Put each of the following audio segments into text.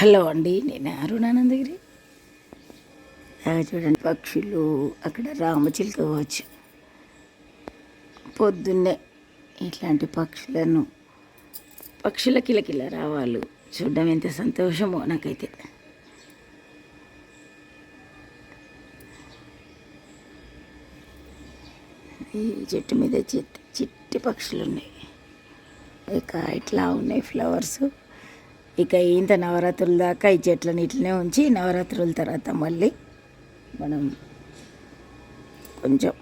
Hello అండి నేను అరుణానందగిరి. చూడండి పక్షులు అక్కడ రామచిలుక వచ్చు. పొద్దున్నే ఇట్లాంటి పక్షులను పక్షుల కిలకిల రావాలు చూడడం ఎంత సంతోషమో నాకైతే. ఈ చెట్టు మీద చిట్టి చిట్టి పక్షులు ఉన్నాయి ఇక ఇట్లా ఉన్నాయి ఫ్లవర్స్. ఇక ఇంత నవరాత్రుల దాకా ఈ చెట్లను ఇట్లనే ఉంచి నవరాత్రుల తర్వాత మళ్ళీ మనం కొంచెం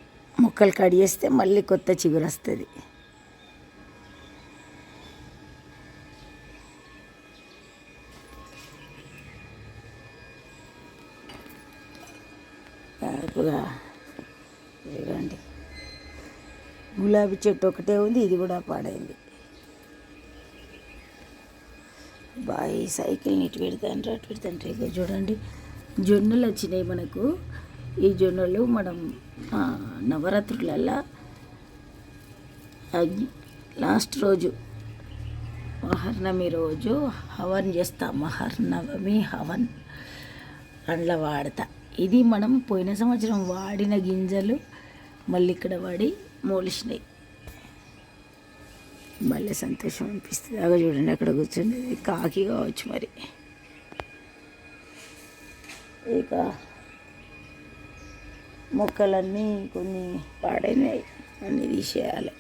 మొక్కలు కడిగేస్తే మళ్ళీ కొత్త చిగురు వస్తుంది. దాదాపుగా గులాబీ చెట్టు ఒకటే ఉంది ఇది కూడా పాడైంది. బాయ్ సైకిల్ని ఇటు పెడతాండ్రు అటు పెడతాండ్రు. ఇక చూడండి జొన్నలు వచ్చినాయి మనకు. ఈ జొన్నలు మనం నవరాత్రులల్లా లాస్ట్ రోజు మహర్నమి రోజు హవన్ చేస్తాం. మహర్నవమి హవన్ అండ్ల వాడతా. ఇది మనం పోయిన సంవత్సరం వాడిన గింజలు మళ్ళీ ఇక్కడ వాడి మోలిసినాయి. మళ్ళీ సంతోషం అనిపిస్తుంది. అక్కడ చూడండి అక్కడ కూర్చుంది. కాకి కావచ్చు మరి. ఇక మొక్కలన్నీ కొన్ని పాడైనాయి. అన్నీ తీసేయాలి.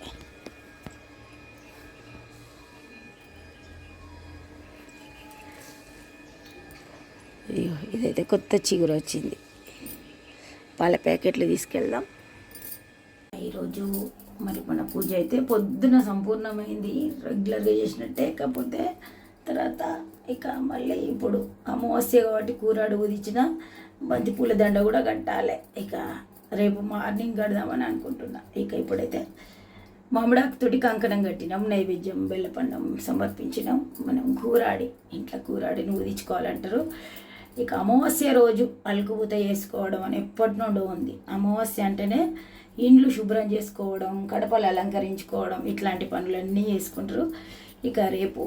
అయ్యో ఇదైతే కొత్త చిగురు వచ్చింది. పాల ప్యాకెట్లు తీసుకెళ్దాం. ఈరోజు మరి మన పూజ అయితే పొద్దున సంపూర్ణమైంది. రెగ్యులర్గా చేసినట్టే కాకపోతే తర్వాత ఇక మళ్ళీ ఇప్పుడు అమావాస్య కాబట్టి కూర ఉదిచిన బంతి బంతిపూల దండ కూడా కట్టాలి. ఇక రేపు మార్నింగ్ కడదామని అనుకుంటున్నా. ఇక ఇప్పుడైతే మామిడాకుతోటి కంకణం కట్టినాం నైవేద్యం బెల్లపండం సమర్పించినాం. మనం కూరాడి ఇంట్లో కూరాడిని ఊదించుకోవాలంటారు. ఇక అమావాస్య రోజు అలుకుబూత వేసుకోవడం అని ఎప్పటి నుండి ఉంది. అమావాస్య అంటేనే ఇండ్లు శుభ్రం చేసుకోవడం కడపలు అలంకరించుకోవడం ఇట్లాంటి పనులన్నీ చేసుకుంటారు. ఇక రేపు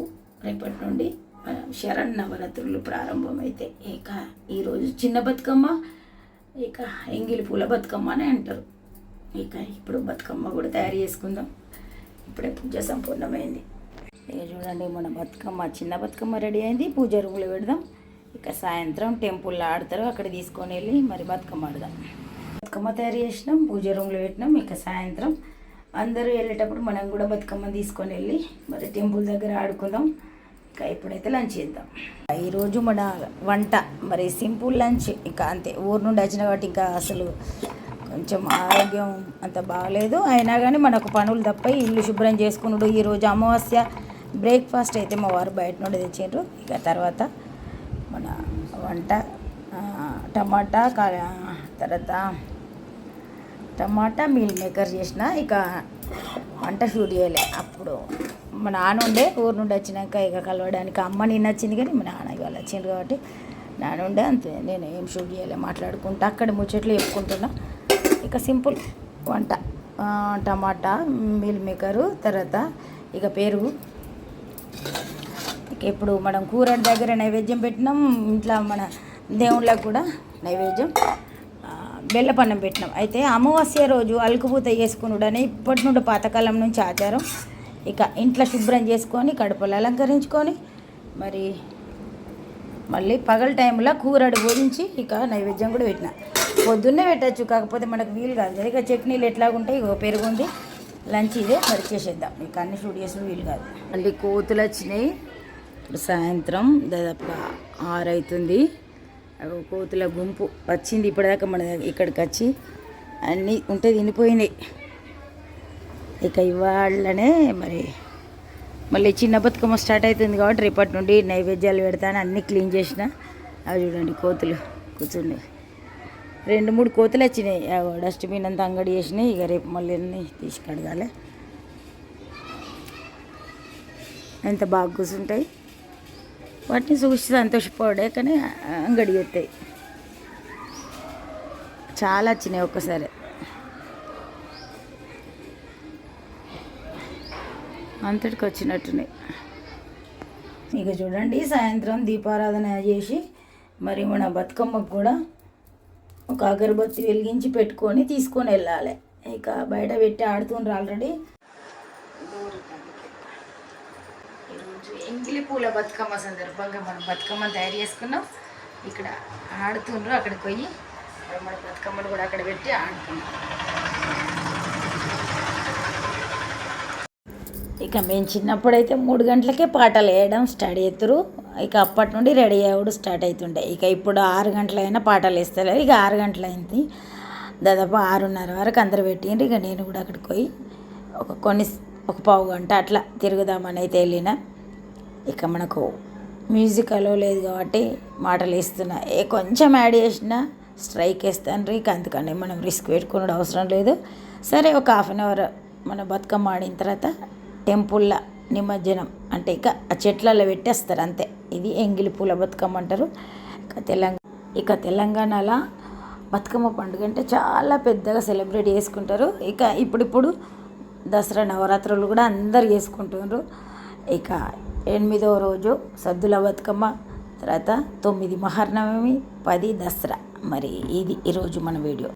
రేపటి నుండి శరణ్ నవరాత్రులు ప్రారంభమైతే ఇక ఈరోజు చిన్న బతుకమ్మ ఇక ఎంగిలి పూల బతుకమ్మ అని అంటారు. ఇక ఇప్పుడు బతుకమ్మ కూడా తయారు చేసుకుందాం. ఇప్పుడే పూజ సంపూర్ణమైంది. ఇక చూడండి మన బతుకమ్మ చిన్న బతుకమ్మ రెడీ అయింది. పూజ రూమ్లో పెడదాం. ఇక సాయంత్రం టెంపుల్లో ఆడతారు. అక్కడ తీసుకొని వెళ్ళి మరి బతుకమ్మ ఆడదాం బతుకమ్మ తయారు చేసినాం పూజ రూమ్లో పెట్టినాం. ఇక సాయంత్రం అందరూ వెళ్ళేటప్పుడు మనం కూడా బతుకమ్మ తీసుకొని వెళ్ళి మరి టెంపుల్ దగ్గర ఆడుకుందాం. ఇక ఇప్పుడైతే లంచ్ చేద్దాం. ఈరోజు మన వంట మరి సింపుల్ లంచ్. ఇంకా అంతే ఊరు నుండి వచ్చిన కాబట్టి ఇంకా అసలు కొంచెం ఆరోగ్యం అంత బాగలేదు. అయినా కానీ మనకు పనులు తప్ప ఇల్లు శుభ్రం చేసుకున్నాడు ఈరోజు అమావాస్య బ్రేక్ఫాస్ట్ అయితే మా వారు బయట నుండి తెచ్చిండ్రు. ఇక తర్వాత వంట టమాటా కా- తర్వాత టమాటా మీల్ మేకర్ చేసిన ఇక వంట షూట్ చేయలే. అప్పుడు మా నాన్న ఉండే ఊరు నుండి వచ్చినాక ఇక కలవడానికి అమ్మ నేను వచ్చింది కానీ మా నాన్న ఇవాళ వచ్చింది కాబట్టి నాన్న ఉండే అంతే. నేను ఏం షూట్ చేయలే మాట్లాడుకుంటా అక్కడ ముచ్చట్లు చెప్పుకుంటున్నా. ఇక సింపుల్ వంట టమాటా మీల్ మేకరు తర్వాత ఇక పెరుగు. ఇప్పుడు మనం కూర దగ్గర నైవేద్యం పెట్టినాం ఇంట్లో మన దేవుళ్ళకు కూడా నైవేద్యం బెల్లపన్నం పెట్టినాం. అయితే అమావాస్య రోజు అలుకుపూత చేసుకునుడని ఇప్పటి నుండి పాతకాలం నుంచి ఆచారం. ఇక ఇంట్లో శుభ్రం చేసుకొని కడుపులు అలంకరించుకొని మరి మళ్ళీ పగల టైంలో కూరడు బోధించి ఇక నైవేద్యం కూడా పెట్టిన. పొద్దున్నే పెట్టచ్చు కాకపోతే మనకు వీలు కాదు. కదా ఇక చట్నీలు ఎట్లాగుంటాయి ఇగో పెరుగుంది లంచ్ ఇదే మరి చేసేద్దాం. ఇక అన్ని షూట్ చేసిన వీలు కాదు. మళ్ళీ కోతులు వచ్చినాయి. ఇప్పుడు సాయంత్రం దాదాపుగా ఆరు అవుతుంది అగో కోతుల గుంపు వచ్చింది ఇప్పటిదాకా మన ఇక్కడికి వచ్చి. అన్నీ ఉంటే తినిపోయినాయి. ఇక ఇవాళనే మరి మళ్ళీ చిన్న బతుకమ్మ స్టార్ట్ అవుతుంది కాబట్టి రేపటి నుండి నైవేద్యాలు పెడతాను అన్నీ క్లీన్ చేసిన. అవి చూడండి కోతులు కూర్చుని. రెండు మూడు కోతులు వచ్చినాయి. అగో డస్ట్బిన్ అంతా అంగడి చేసినాయి. ఇక రేపు మళ్ళీ అన్నీ తీసుకెడగాలి. ఎంత బాగా కూర్చుంటాయి వాటిని చూసి సంతోషపడే కానీ అంగడి చేస్తాయి చాలా వచ్చినాయి ఒక్కసారి. అంతటికి వచ్చినట్టున్నాయి. ఇక చూడండి సాయంత్రం దీపారాధన చేసి మరి మన బతుకమ్మకు కూడా ఒక అగరబత్తి వెలిగించి పెట్టుకొని తీసుకొని వెళ్ళాలి. ఇక బయట పెట్టి ఆడుతుండ్రు ఆల్రెడీ ఈరోజు ఎంగిలి పూల బతుకమ్మ సందర్భంగా మనం బతుకమ్మను తయారు చేసుకున్నాం. ఇక్కడ ఆడుతుండ్రు అక్కడికి పోయి మన బతుకమ్మను కూడా అక్కడ పెట్టి ఆడుకున్నాం ఇక మేము చిన్నప్పుడైతే మూడు గంటలకే పాటలు వేయడం స్టార్ట్ చేస్తారు ఇక అప్పటి నుండి రెడీ అవ్వడం స్టార్ట్ అవుతుండే ఇక ఇప్పుడు ఆరు గంటలైనా పాటలు వేస్తలేరు. ఇక ఆరు గంటలైంది. దాదాపు ఆరున్నర వరకు అందరు పెట్టిండ్రు. ఇక నేను కూడా అక్కడికి పోయి ఒక కొన్ని ఒక పావు గంట అట్లా తిరుగుదామని అయితే వెళ్ళిన. ఇక మనకు మ్యూజిక్ అలో లేదు కాబట్టి మాటలు ఇస్తున్నా ఏ కొంచెం యాడ్ చేసినా స్ట్రైక్ వేస్తాను ఇక అందుకని మనం రిస్క్ పెట్టుకునే అవసరం లేదు. సరే ఒక హాఫ్ అన్ అవర్ మన బతుకమ్మ ఆడిన తర్వాత టెంపుల్ల నిమజ్జనం అంటే ఇక ఆ చెట్లలో పెట్టేస్తారు అంతే. ఇది ఎంగిలి పూల బతుకమ్మ అంటారు. ఇక తెలంగాణ ఇక తెలంగాణలో బతుకమ్మ పండుగ అంటే చాలా పెద్దగా సెలబ్రేట్ చేసుకుంటారు. ఇక ఇప్పుడిప్పుడు దసరా నవరాత్రులు కూడా అందరు చేసుకుంటున్నారు ఇక ఎనిమిదవ రోజు సద్దుల బతుకమ్మ తర్వాత తొమ్మిది మహర్నవమి పది దసరా. మరి ఇది ఈరోజు మన వీడియో.